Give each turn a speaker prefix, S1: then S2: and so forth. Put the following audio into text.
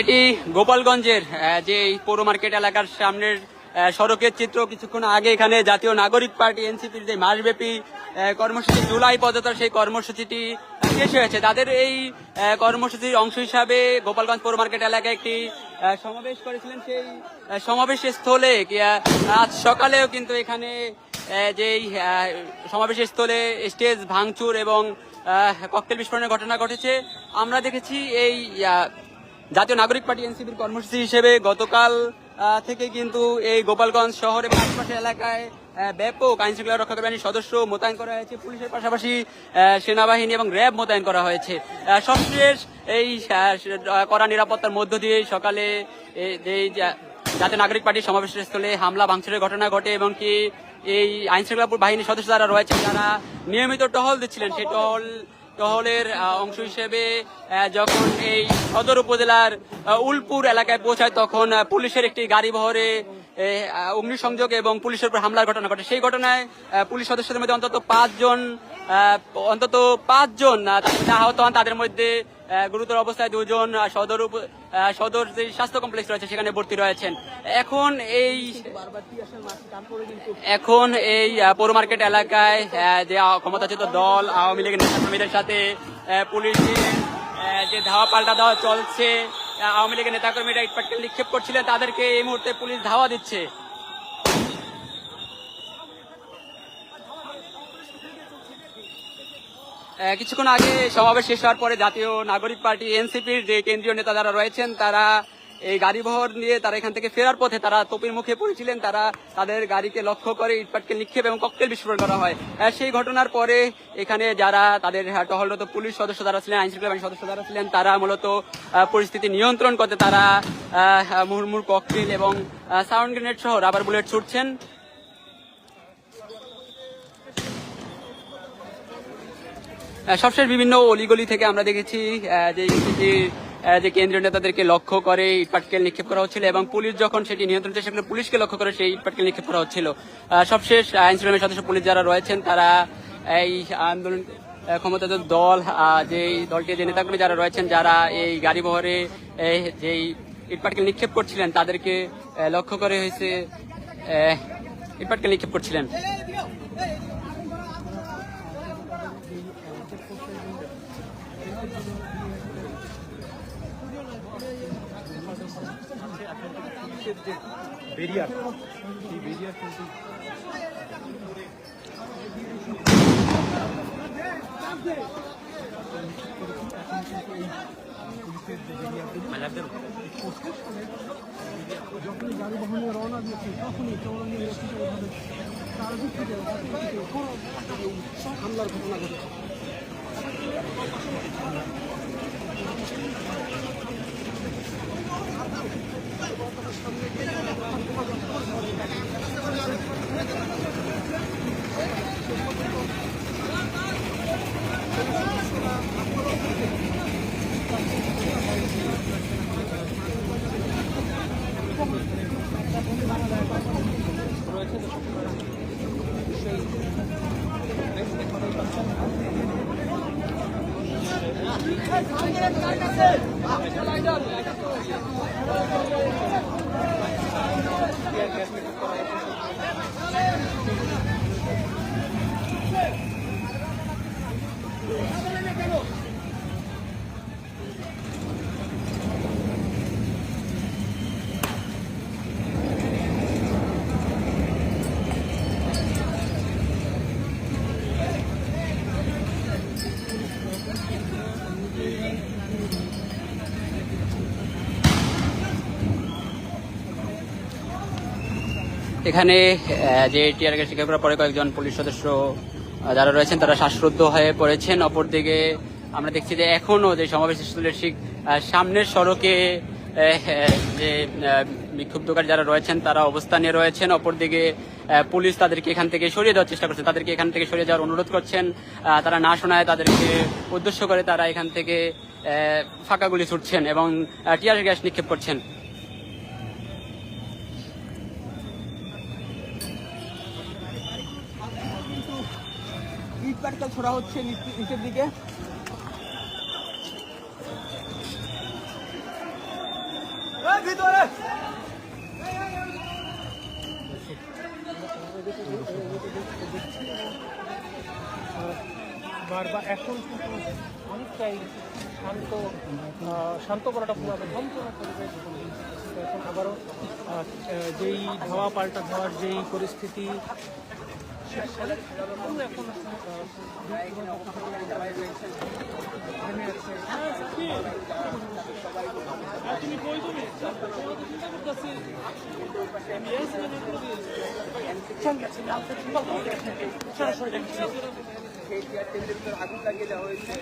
S1: এটি গোপালগঞ্জের যে পৌর মার্কেট এলাকার সামনের সড়কের চিত্র। কিছুক্ষণ আগে এখানে জাতীয় নাগরিক পার্টি, এনসিপির যে মাসব্যাপী কর্মসূচি, জুলাই পদতার সেই কর্মসূচিটি শেষ হয়েছে। তাদের এই কর্মসূচির অংশ হিসাবে গোপালগঞ্জ পৌর মার্কেট এলাকায় একটি সমাবেশ করেছিলেন সেই সমাবেশ স্থলে আজ সকালেও কিন্তু এখানে যেই সমাবেশ স্থলে স্টেজ ভাঙচুর এবং ককটেল বিস্ফোরণের ঘটনা ঘটেছে। আমরা দেখেছি এই জাতীয় নাগরিক পার্টি এনসিপির কর্মসূচি হিসেবে গতকাল থেকে কিন্তু এই গোপালগঞ্জ শহরে আশপাশের এলাকায় ব্যাপক আইন শৃঙ্খলা রক্ষা বাহিনীর সদস্য মোতায়েন করা হয়েছে। পুলিশের পাশাপাশি সেনাবাহিনী এবং র্যাব মোতায়েন করা হয়েছে। সবশেষ এই করা নিরাপত্তার মধ্য দিয়ে সকালে এই- জাতীয় নাগরিক পার্টির সমাবেশের স্থলে হামলা, ভাঙচুরের ঘটনা ঘটে এবং কি এই আইন শৃঙ্খলা বাহিনীর সদস্য যারা রয়েছেন তারা নিয়মিত টহল দিচ্ছিলেন, সেই টহল টহলের অংশ হিসেবে যখন এই সদর উপজেলার উলপুর এলাকায় পৌঁছায়, তখন পুলিশের একটি গাড়ি বহরে অগ্নিসংযোগ এবং পুলিশের উপর হামলার ঘটনা ঘটে। সেই ঘটনায় পুলিশ সদস্যদের মধ্যে অন্তত পাঁচজন অন্তত পাঁচজন আহত হন। তাদের মধ্যে গুরুতর অবস্থায় দুজন সদর সদর যে স্বাস্থ্য কমপ্লেক্স রয়েছে, সেখানে ভর্তি রয়েছেন। এখন এই এখন এই পৌর মার্কেট এলাকায় যে ক্ষমতাচ্যুত দল, আওয়ামী লীগের নেতাকর্মীদের সাথে পুলিশের যে ধাওয়া পাল্টা দেওয়া চলছে আওয়ামী লীগের নেতাকর্মীরা ইটপাটকেল নিক্ষেপ করছিলেন, তাদেরকে এই মুহূর্তে পুলিশ ধাওয়া দিচ্ছে। কিছুক্ষণ আগে সমাবেশ শেষ হওয়ার পরে জাতীয় নাগরিক পার্টি, এনসিপির যে কেন্দ্রীয় নেতা যারা রয়েছেন, তারা এই গাড়ি বহর নিয়ে তারা এখান থেকে ফেরার পথে তারা তোপের মুখে পড়েছিলেন। তারা তাদের গাড়িকে লক্ষ্য করে ইটপাটকে নিক্ষেপ এবং ককটেল বিস্ফোরণ করা হয়। সেই ঘটনার পরে এখানে যারা তাদের আহ, টহলরত পুলিশ সদস্য যারা ছিলেন আইন শৃঙ্খলা বাহিনীর সদস্য যারা ছিলেন তারা মূলত পরিস্থিতি নিয়ন্ত্রণ করতে তারা মুহুর্মুর ককটেল এবং সাউন্ড গ্রেনেড সহ রাবার বুলেট ছুটছেন। সবশেষ বিভিন্ন অলিগলি থেকে আমরা দেখেছি যে যে কেন্দ্রীয় নেতাদেরকে লক্ষ্য করে ইটপাটকেল নিক্ষেপ করা হচ্ছিল এবং পুলিশ যখন সেটি নিয়ন্ত্রণ চেষ্টা করে পুলিশকে লক্ষ্য করে সেই ইটপাটকেল নিক্ষেপ করা হচ্ছিল। সবশেষ আইন সদস্য পুলিশ যারা রয়েছেন তারা এই আন্দোলন আহ, ক্ষমতাধর দল যে দলটির যে নেতাগুলি যারা রয়েছেন যারা এই গাড়ি বহরে যেই ইটপাটকেল নিক্ষেপ করছিলেন তাদেরকে লক্ষ্য করে হয়েছে ইটপাটকেল নিক্ষেপ করছিলেন।
S2: বেরিয়ার এই বেরিয়ার কিন্তু
S3: যখনই গাড়ি বহনে রওনা দিয়েছে তখনই তার দিক থেকে হামলার ঘটনা ঘটেছে
S1: সামনে Thank you. এখানে যে টিয়ার গ্যাস করার পরে কয়েকজন পুলিশ সদস্য যারা রয়েছেন, তারা শ্বাসরুদ্ধ হয়ে পড়েছেন। অপরদিকে আমরা দেখছি যে এখনও যে সমাবেশ স্থলের ঠিক সামনের সড়কে যে বিক্ষুব্ধকারী যারা রয়েছেন, তারা অবস্থানে রয়েছেন। অপরদিকে পুলিশ তাদেরকে এখান থেকে সরিয়ে দেওয়ার চেষ্টা করছে। তাদেরকে এখান থেকে সরিয়ে যাওয়ার অনুরোধ করছেন। তারা না শোনায় তাদেরকে উদ্দেশ্য করে তারা এখান থেকে ফাঁকা গুলি ছুটছেন এবং টিয়ার গ্যাস নিক্ষেপ করছেন।
S3: পাটকেল ছোড়া হচ্ছে নিচ- নিচের দিকে। বারবার এখন কিন্তু অনেকটাই শান্ত শান্ত করাটা পরিবেশ এখন আবারও যেই ধাওয়া পাল্টা ধাওয়ার যেই পরিস্থিতি এখন এখন থেমে আছে
S1: আগুন লাগিয়ে দেওয়া হয়েছে